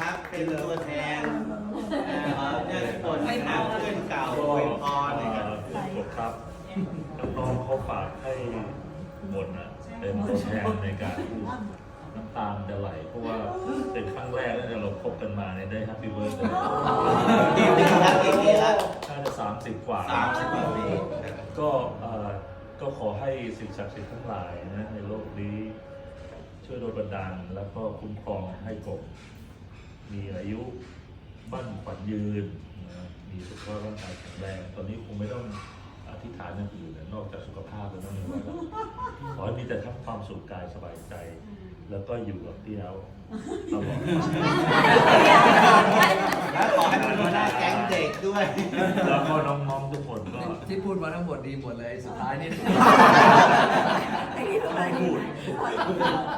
ครับ เป็นตัวแทนนะครับเติคนนะเพื่อนเก่าอวยพรนะครับครับต้องเขาฝากให้บนอะเป็นตัวแทนในการน้ำตาจะไหลเพราะว่าเป็นครั้งแรกที่เราคบกันมาเนได้แฮปปี้เวิร์ดเดย์กี่ปีแล้วกี่ปีแล้วน่าจะสามสิบกว่าสามสิบกว่าปีก็เออก็ขอให้สิ่งศักดิ์สิทธิ์ทั้งหลายนะในโลกนี้ช่วยโดนบันดาลแล้วก็คุ้มครองให้กบ มีอายุบ้านขวัญยืนนะมีสุขภาพร่างกายแข็งแรง ตอนนี้คงไม่ต้องอธิษฐานอย่างอื่นนะนอกจากสุขภาพแล้วต้องมีไว้แล้วขอให้มีแต่ทั้งความสุขกายสบายใจ แล้วก็อยู่กับพี่แล้วตลอดและขอให้มัน ด็กด้วย แล้วก็น้องๆทุกคนก็ที่พูดมาทั้งหมดดีหมดเลยสุดท้ายนี่ไม่พูด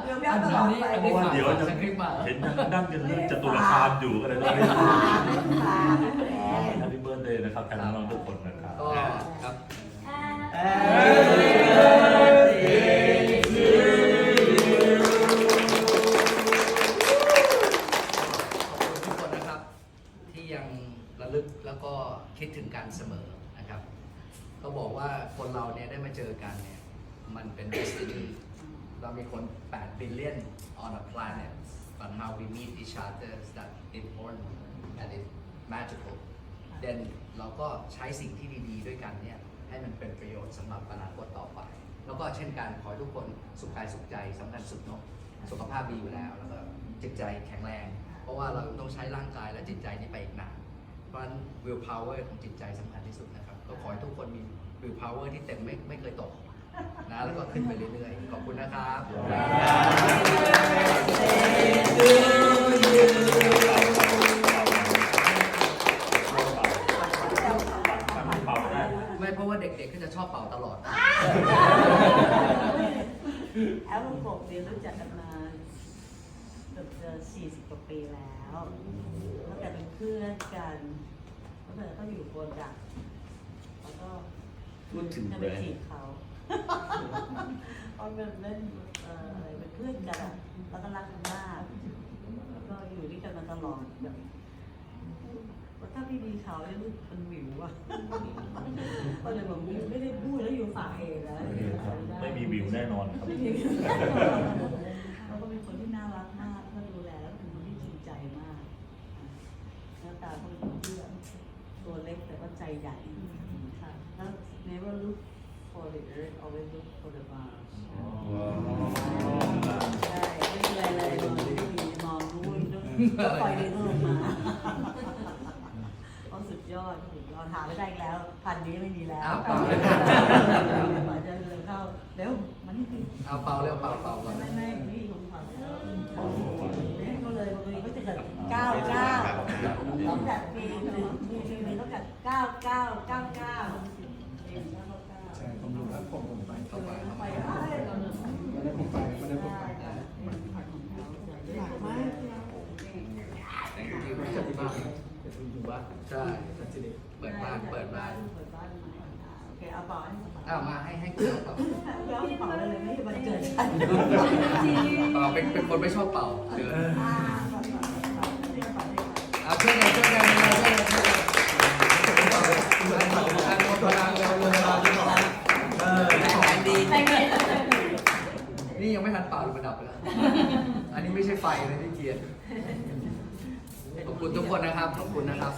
เดี๋ยวพี่เอาตลอดไปอันเพนี้ราะว่าฝากเดี๋ยวจะสคริปต์มาเห็นนั่งกันเรื่องจตุรคามอยู่กันเลยตอนนี้ Happy Birthday นะครับแทนน้องๆทุกคนนะครับก็ครับขอบคุณทุกคนนะครับที่ยัง ระลึกแล้วก็คิดถึงกันเสมอนะครับเขาบอกว่าคนเราเนี่ยได้มาเจอกันเนี่ยมันเป็น destiny เรามีคน 8 billion on a planet but how we meet each other is that important and it's magical then เราก็ใช้สิ่งที่ดีๆ ด้วยกันเนี่ยให้มันเป็นประโยชน์สำหรับอนาคตต่อไป แล้วก็เช่นกันขอให้ทุกคนสุขกายสุขใจสำคัญสุดเนาะสุขภาพดีอยู่แล้วแล้วก็จิตใจแข็งแรง เพราะว่าเราต้องใช้ร่างกายและจิตใจนี้ไปอีกนาน เพราะฉะนั้น will power ของจิตใจสำคัญที่สุดนะครับ ก็ขอให้ทุกคนมี will power ที่เต็มไม่ไม่เคยตกนะแล้วก็ขึ้นไปเรื่อยๆ ขอบคุณนะครับเป่าได้ไม่เพราะว่าเด็กๆก็จะชอบเป่าตลอดแอลลูกกบเรียนรู้จักกันมา 40กว่าปีแล้วตั้งแต่เป็นเพื่อนกันแล้วเธอก็อยู่บนดักแล้วก็พูดถึงจะแบไปรนจีบเขาเพราะเงินเล่นเอ่อเป็นเพื่อนกันอะแล้วก็รักกันมากแล้วก็อยู่ด้วยกันมาตลอดแบบวถ้าพี่ดีเขาเนี่ยมันหวิวอะก็เลยบอกไม่ได้พูดแล้วอยู่ฝ่ายเองนะ ไม่มีวิวแน่นอนครับ ใจใหญ่ค่ะ แล้ว never look for the earth always look for the Mars ใช่ไม่เป็นไรเลยมองนี่มองนู้นก็ปล่อยเดินลงมาเขาสุดยอดสุดยอดหาไม่ได้อีกแล้ว พันนี้ไม่มีแล้วอ้าวเปล่าหมาจะเร็วเข้าเร็วมานี่สิเอาเป่าเร็วเป่าเป่าก่อน ไม่ไม่พี่ของเขาเนี่ยก็เลยบางทีก็จะเกิดเก้าเก้า สองแบบปีหนึ่งปีหนึ่งก็เกิดเก้าเก้าเก้าเก้าใช่ผมรู้แล้วผมผมไปเข้าไปเข้าไปได้เราเนี่ยไม่ได้ผมไปไม่ได้ผมไปได้จริงๆรู้สึกมากอยู่บ้านใช่เปิดบ้านเปิดบ้านเปิดบ้านโอเคเอาเป่าให้อ้ามาให้ให้เกี่ยวเป่าแล้วเป่าเลยไม่วันเกิดฉันเป่าเป็นเป็นคนไม่ชอบเป่าเลยวอ่ ช่วยกันช่วยกันช่วยกันช่วยกันแต่งเงินนี่ยังไม่ทันเป่าเลยมันดับไปแล้ว อันนี้ไม่ใช่ไฟนะที่เกียรขอบคุณทุกคนนะครับ ขอบคุณนะครับ